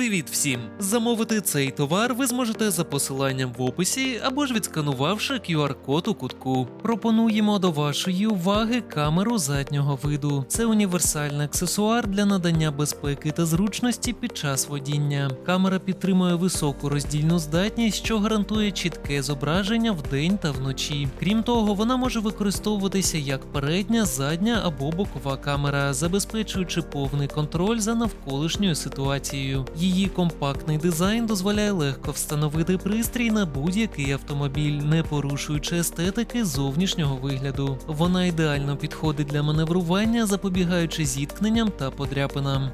Привіт всім! Замовити цей товар ви зможете за посиланням в описі або ж відсканувавши QR-код у кутку. Пропонуємо до вашої уваги камеру заднього виду. Це універсальний аксесуар для надання безпеки та зручності під час водіння. Камера підтримує високу роздільну здатність, що гарантує чітке зображення вдень та вночі. Крім того, вона може використовуватися як передня, задня або бокова камера, забезпечуючи повний контроль за навколишньою ситуацією. Її компактний дизайн дозволяє легко встановити пристрій на будь-який автомобіль, не порушуючи естетики зовнішнього вигляду. Вона ідеально підходить для маневрування, запобігаючи зіткненням та подряпинам.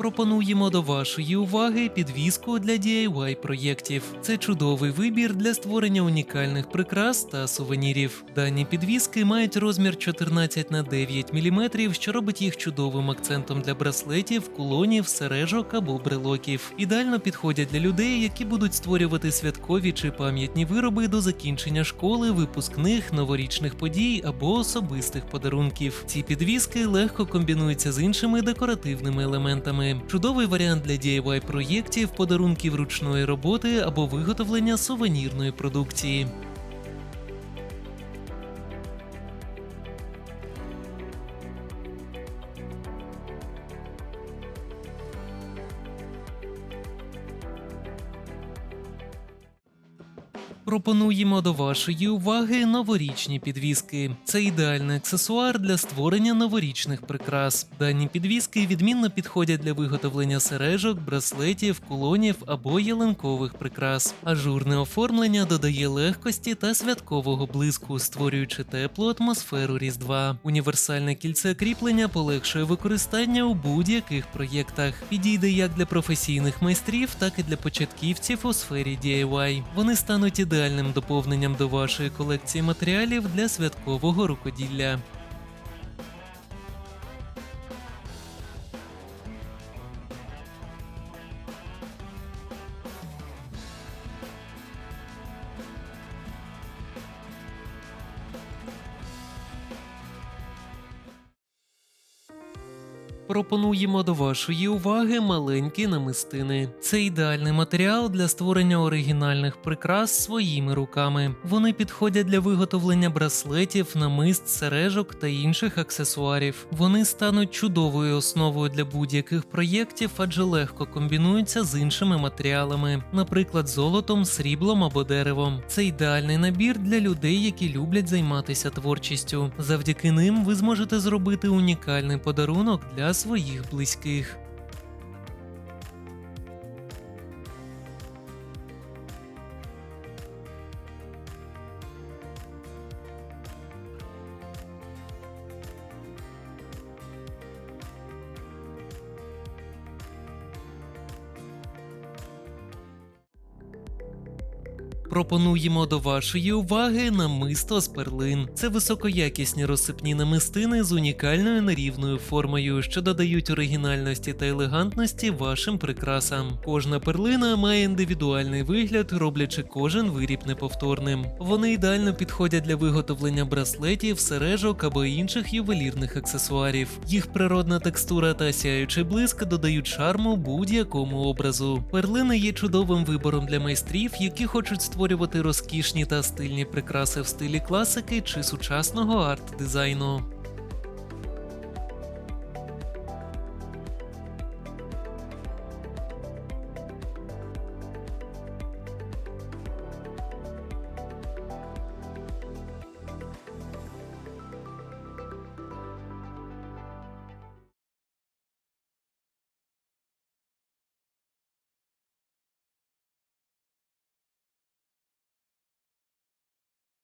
Пропонуємо до вашої уваги підвіску для DIY проєктів. Це чудовий вибір для створення унікальних прикрас та сувенірів. Дані підвіски мають розмір 14 на 9 мм, що робить їх чудовим акцентом для браслетів, кулонів, сережок або брелоків. Ідеально підходять для людей, які будуть створювати святкові чи пам'ятні вироби до закінчення школи, випускних, новорічних подій або особистих подарунків. Ці підвіски легко комбінуються з іншими декоративними елементами. Чудовий варіант для DIY проєктів, подарунків ручної роботи або виготовлення сувенірної продукції. Пропонуємо до вашої уваги новорічні підвіски. Це ідеальний аксесуар для створення новорічних прикрас. Дані підвіски відмінно підходять для виготовлення сережок, браслетів, кулонів або ялинкових прикрас. Ажурне оформлення додає легкості та святкового блиску, створюючи теплу атмосферу Різдва. Універсальне кільце кріплення полегшує використання у будь-яких проєктах. Підійде як для професійних майстрів, так і для початківців у сфері DIY. Вони стануть ідеальним доповненням до вашої колекції матеріалів для святкового рукоділля. Пропонуємо до вашої уваги маленькі намистини. Це ідеальний матеріал для створення оригінальних прикрас своїми руками. Вони підходять для виготовлення браслетів, намист, сережок та інших аксесуарів. Вони стануть чудовою основою для будь-яких проєктів, адже легко комбінуються з іншими матеріалами, наприклад, золотом, сріблом або деревом. Це ідеальний набір для людей, які люблять займатися творчістю. Завдяки ним ви зможете зробити унікальний подарунок для своїх близьких. Пропонуємо до вашої уваги намисто з перлин. Це високоякісні розсипні намистини з унікальною нерівною формою, що додають оригінальності та елегантності вашим прикрасам. Кожна перлина має індивідуальний вигляд, роблячи кожен виріб неповторним. Вони ідеально підходять для виготовлення браслетів, сережок або інших ювелірних аксесуарів. Їх природна текстура та сяючий блиск додають шарму будь-якому образу. Перлини є чудовим вибором для майстрів, які хочуть створювати розкішні та стильні прикраси в стилі класики чи сучасного арт-дизайну.